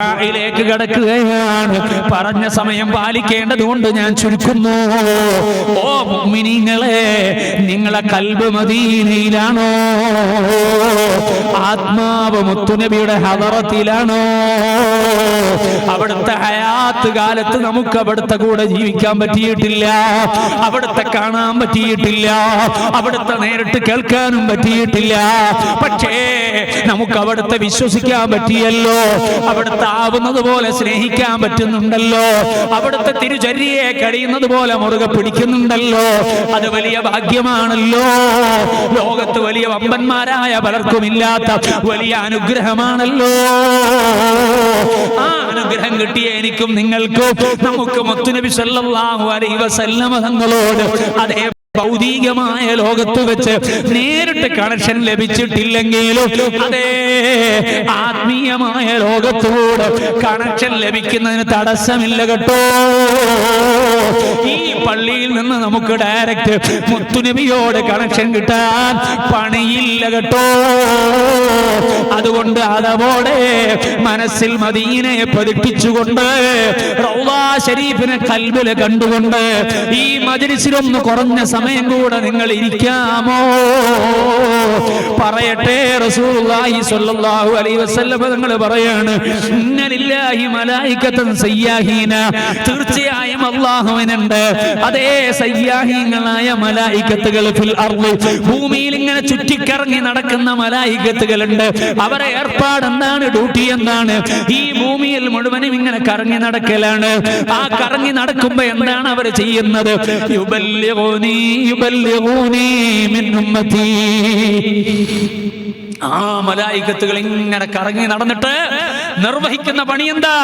ിലേക്ക് കടക്കുകയാണ്. പറഞ്ഞ സമയം പാലിക്കേണ്ടതുകൊണ്ട് ഞാൻ ചുരുക്കുന്നു. ഓ മിനിങ്ങളെ നിങ്ങളെ കൽബ് മദീനയിലാണോ? ആത്മാവ് മുത്തുനബിയുടെ ഹവറത്തിലാണോ അവിടുത്തെ ഹയാത്ത് കാലത്ത് നമുക്ക് അവിടുത്തെ കൂടെ ജീവിക്കാൻ പറ്റിയിട്ടില്ല. അവിടുത്തെ കാണാൻ പറ്റിയിട്ടില്ല. അവിടുത്തെ നേരിട്ട് കേൾക്കാനും പറ്റിയിട്ടില്ല. പക്ഷേ നമുക്ക് അവിടുത്തെ വിശ്വസിക്കാൻ പറ്റിയല്ലോ. അവിടുത്തെ ആവുന്നത് പോലെ സ്നേഹിക്കാൻ പറ്റുന്നുണ്ടല്ലോ. അവിടുത്തെ തിരുചര്യയെ കഴിയുന്നത് പോലെ മുറുകെ പിടിക്കുന്നുണ്ടല്ലോ. അത് വലിയ ഭാഗ്യമാണല്ലോ. ലോകത്ത് വലിയ വമ്പന്മാരായ പലർക്കും ഇല്ലാത്ത വലിയ അനുഗ്രഹമാണല്ലോ. ആ അനുഗ്രഹം കിട്ടിയ എനിക്കും നിങ്ങൾക്കും. നമുക്ക് മുത്തുനബി അലൈഹി വസല്ലമ തങ്ങളോട് അതേ ഭൗതികമായ ലോകത്ത് വെച്ച് നേരിട്ട് കണക്ഷൻ ലഭിച്ചിട്ടില്ലെങ്കിലും അതേ ആത്മീയമായ ലോകത്തോട് കണക്ഷൻ ലഭിക്കുന്നതിന് തടസ്സമില്ല കേട്ടോ. ഈ പള്ളിയിൽ നിന്ന് നമുക്ക് ഡയറക്റ്റ് മുത്തുനബിയോട് കണക്ഷൻ കിട്ടാൻ പണിയില്ല കേട്ടോ. അതുകൊണ്ട് അതവോടെ മനസ്സിൽ മദീനയെ പതിപ്പിച്ചുകൊണ്ട് റൗവാ ഷരീഫിനെ കൽബിൽ കണ്ടുകൊണ്ട് ഈ മജിലിസിലൊന്ന് കുറഞ്ഞ സമയം കൂടെ നിങ്ങൾ ഇരിക്കാമോ പറയട്ടെ. റസൂലുള്ളാഹി സ്വല്ലല്ലാഹു അലൈഹി വസല്ലം നിങ്ങൾ പറയാണ് ഇന്നലില്ലാഹി മലായികത്തൻ സയ്യാഹീന. തീർച്ചയായും അള്ളാഹുവിനുണ്ട് അതേ സയ്യാഹീങ്ങളായ മലായികത്തുകൾ ഫിൽ അർളി ഭൂമിയിൽ ഇങ്ങനെ ചുറ്റിക്കറങ്ങി നടക്കുന്ന മലായികത്തുകളുണ്ട് അവരെ ഏർപ്പാട് എന്താണ്? ഡ്യൂട്ടി എന്താണ്? ഈ ഭൂമിയിൽ മുഴുവനും ഇങ്ങനെ കറങ്ങി നടക്കലാണ്. ആ കറങ്ങി നടക്കുമ്പോ എന്താണ് അവർ ചെയ്യുന്നത്? യുബല്ലിഗൂനി യുബല്ലിഗൂനി മിൻ ഉമ്മത്തി. ആ മലായിക്കത്തുകൾ ഇങ്ങനെ കറങ്ങി നടന്നിട്ട് നിർവഹിക്കുന്ന പണി എന്താ?